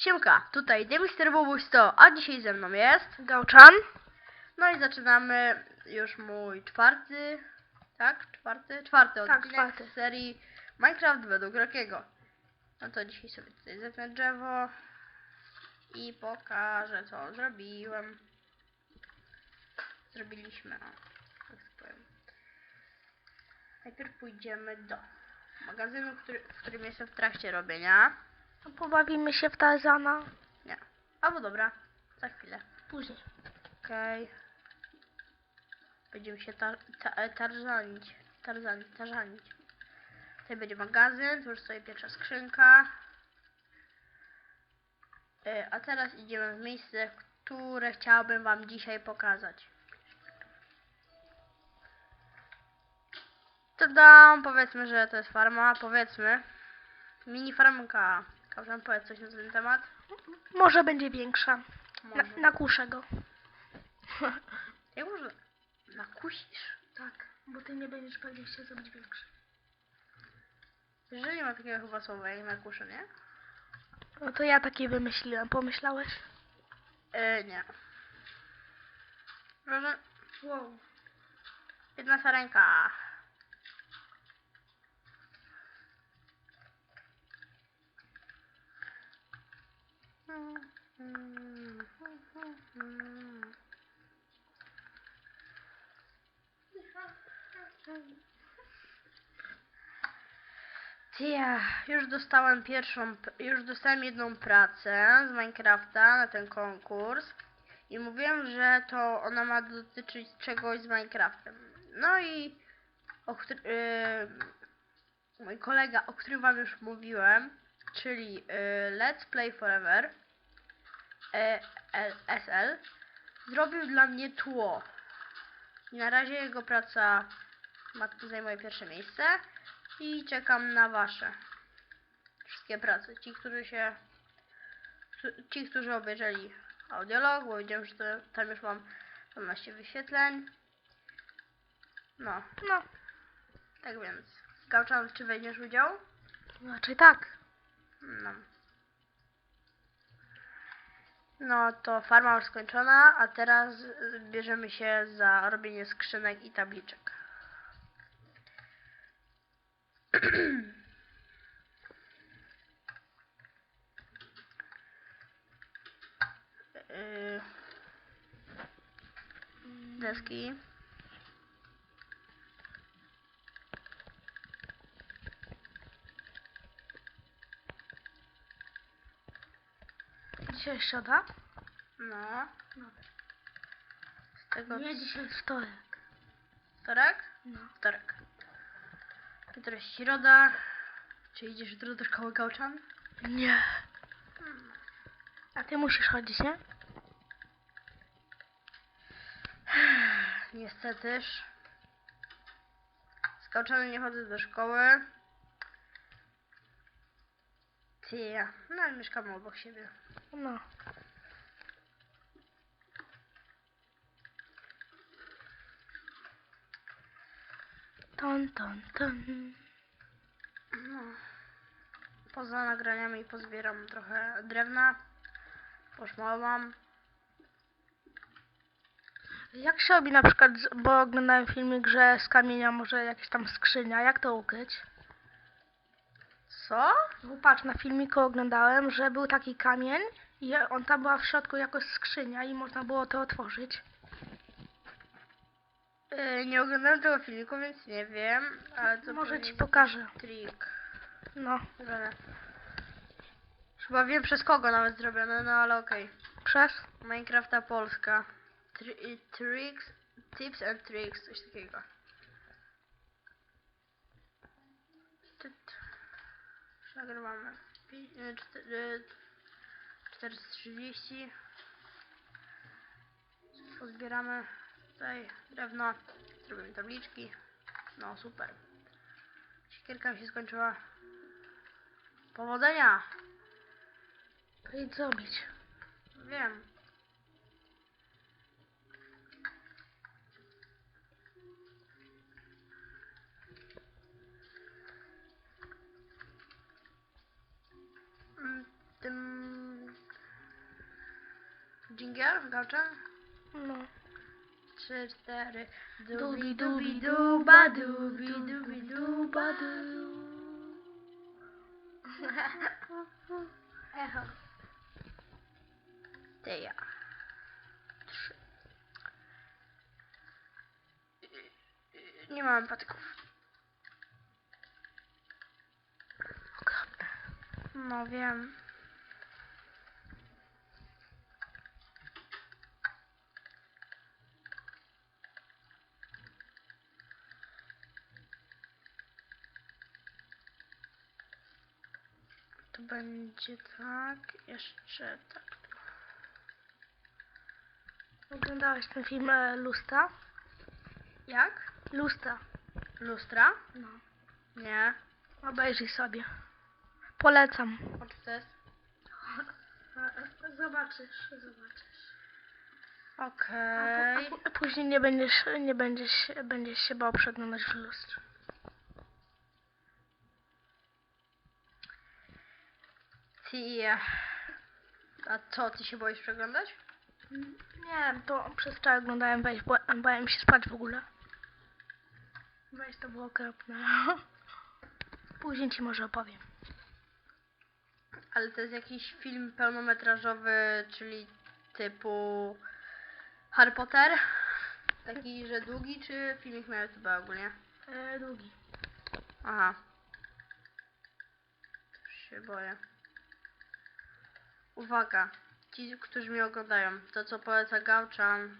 Siemka, tutaj Demister Bobuś 100, a dzisiaj ze mną jest. Gałczan. No i zaczynamy już mój czwarty, tak? Czwarty? Czwarty Tak, odcinek czwarty. z serii Minecraft według Rokiego. No to dzisiaj sobie tutaj zetnę drzewo i pokażę co zrobiłem. Zrobiliśmy, o, tak powiem. Najpierw pójdziemy do magazynu, który, w którym jestem w trakcie robienia. Pobawimy się w Tarzana. Nie. Albo dobra, za chwilę. Później. Okej. Będziemy się tar ta e, tarzanić. Tarzanić, tarzanić. Tutaj będzie magazyn, tu już sobie pierwsza skrzynka. E, A teraz idziemy w miejsce, które chciałbym wam dzisiaj pokazać. Tadam, powiedzmy, że to jest farma, powiedzmy. Mini farmka. Kapitan, powiedz coś na ten temat. Może będzie większa. Na, Może. nakuszę go. Jak może nakusisz? tak, bo ty nie będziesz pewnie chciał zrobić większy. Że nie ma takiego chyba słowa jak nakuszę, nie? No to ja takie wymyśliłem. Pomyślałeś? E, nie. Proszę, Wow. jedna sarenka. Ja już dostałem pierwszą, już dostałem jedną pracę z Minecrafta na ten konkurs i mówiłem, że to ona ma dotyczyć czegoś z Minecraftem. No i o, yy, mój kolega, o którym wam już mówiłem, czyli yy, Let's Play Forever yy, L- SL, zrobił dla mnie tło. I na razie jego praca ma, zajmuje pierwsze miejsce i czekam na wasze wszystkie prace. Ci, którzy się ci, którzy obejrzeli audiolog, bo widziałem, że to, tam już mam 12 wyświetleń. No, No, tak więc. Gałczan, czy weźmiesz udział? raczej tak. No. No to farma już skończona, a teraz y, bierzemy się za robienie skrzynek i tabliczek. Yy, Deski. Dzisiaj środa? No. Z tego Nie, dzisiaj wtorek. wtorek? No. Wtorek. Jutro jest środa. Czy idziesz jutro do szkoły Gałczan? Nie. A ty musisz chodzić, nie? Niestetyż. Z Gałczanem nie chodzę do szkoły. Ty, no mieszkamy obok siebie. No. Ton, ton, ton. No. Poza nagraniami pozbieram trochę drewna. Poszmałam. Jak się robi na przykład, bo oglądałem filmik, że z kamienia może jakaś tam skrzynia, jak to ukryć? Co? Patrz, na filmiku oglądałem, że był taki kamień i on tam była w środku jakoś skrzynia i można było to otworzyć. Yy, nie oglądałem tego filmiku, więc nie wiem. Ale to Może ci pokażę. Trik. No, Zrobione. Chyba wiem przez kogo nawet zrobione, no ale okej. przez? Minecrafta Polska. Tri tricks, tips and tricks, coś takiego. Już Nagrywamy. Pi- y, czte- y, 430. Pozbieramy tutaj drewno. Zrobimy tabliczki. No super. Siekierka mi się skończyła. Powodzenia! To idź zrobić. Wiem. Dżingiel, gałczan? No. Trzy, cztery. Dubi dubi duba dubi dubi duba du. Echo. Ty ja. Trzy. Nie mam patyków. No wiem. Będzie tak, jeszcze tak. Oglądałeś ten film e, Lustra? Jak? Lustra. Lustra? No. Nie. Obejrzyj sobie. Polecam. Jest? Zobaczysz, zobaczysz. Okej. A, a później nie będziesz, nie będziesz, będziesz się bał przeglądać w lustrze. Ty. A co, ty się boisz przeglądać? Nie, to przez wczoraj oglądałem bo bałem się spać w ogóle. Wejść to było okropne. Później ci może opowiem. Ale to jest jakiś film pełnometrażowy, czyli typu Harry Potter? Taki, że długi, czy filmik na YouTube ogólnie? E, długi. Aha. Już się boję. Uwaga. Ci, którzy mnie oglądają. To, co poleca Gałczan.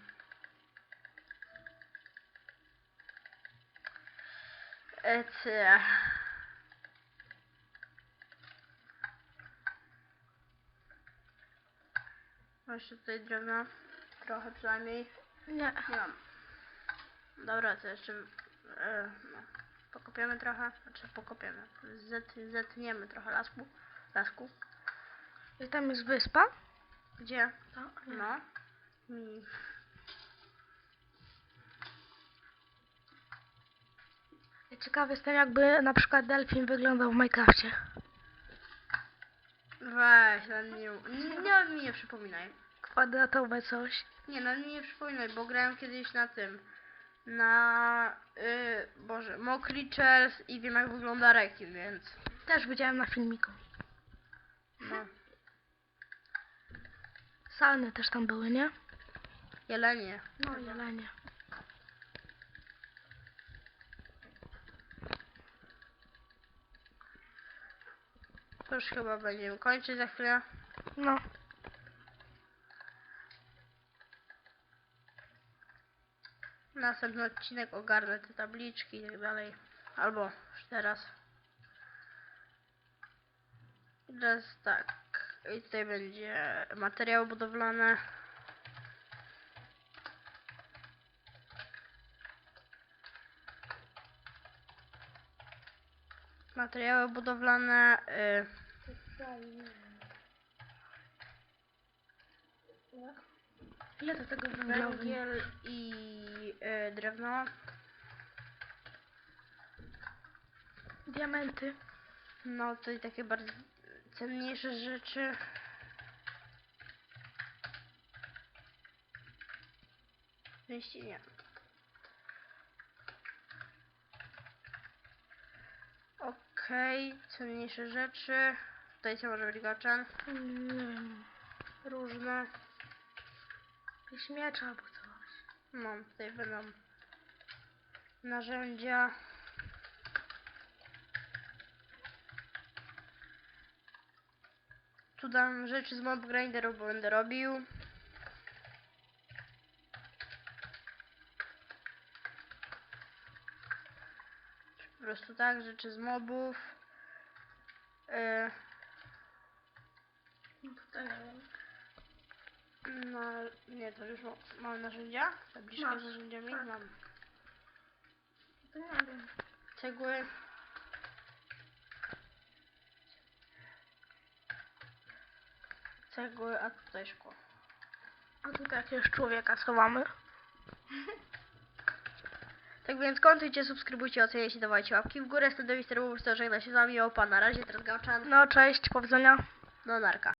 Ecie. Mam jeszcze tutaj drewna. Trochę przynajmniej. Nie. Nie mam. Dobra, to jeszcze e, no, pokopiemy trochę, znaczy pokopiemy, Zet, zetniemy trochę lasku, lasku. I tam jest wyspa. Gdzie? No. No. I Ciekawy jestem jakby na przykład delfin wyglądał w Minecrafcie. weź, no nie, nie, nie, mi nie przypominaj. Kwadratowe coś. Nie, no mi nie przypominaj, bo grałem kiedyś na tym, na, y, Boże, Mock Creatures i wiem jak wygląda rekin, więc, Też widziałem na filmiku. no. Salny też tam były, nie? Jelenie. No, jelenie. To już chyba będziemy kończyć za chwilę. No. Następny odcinek ogarnę te tabliczki i tak dalej. Albo już teraz. Teraz tak. I tutaj będzie materiały budowlane. Materiały budowlane. Y, Ile to tego węgiel i y, drewno. Diamenty. No to i takie bardzo cenniejsze rzeczy. Części nie. Okej, cenniejsze rzeczy. Tutaj co może być gaczan. Mm. Różne. Jakieś miecze albo coś. No, tutaj będą narzędzia. Tu dam rzeczy z mob grinderu, bo będę robił. Po prostu tak, rzeczy z mobów. Yy, No nie wiem. no, nie, to już ma- mam narzędzia. Masz, z narzędziami tak. mam. To nie wiem. Cegły. Cegły, a tutaj szkło. A tutaj jakiegoś człowieka schowamy. Tak więc komentujcie, subskrybujcie, oceniajcie, dawajcie łapki w górę. Mister Bubus, to żegna się z wami. Opa, na razie, teraz gałczan. No cześć, powodzenia. No narka.